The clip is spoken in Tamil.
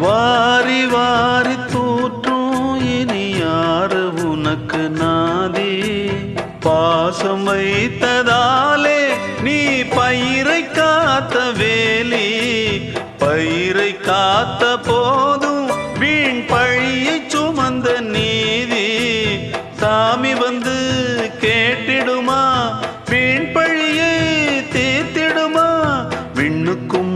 வாரி வாரி தூற்றும் இனி யாரு உனக்கு நாதி? பாசம் வைத்ததாலே நீ பயிரை காத்த வேலி. பயிரை காத்த போதும் வீண் பழியை சுமந்த நீதி. சாமி வந்து கேட்டிடுமா? வீண் பழியை தீர்த்திடுமா? விண்ணுக்கும்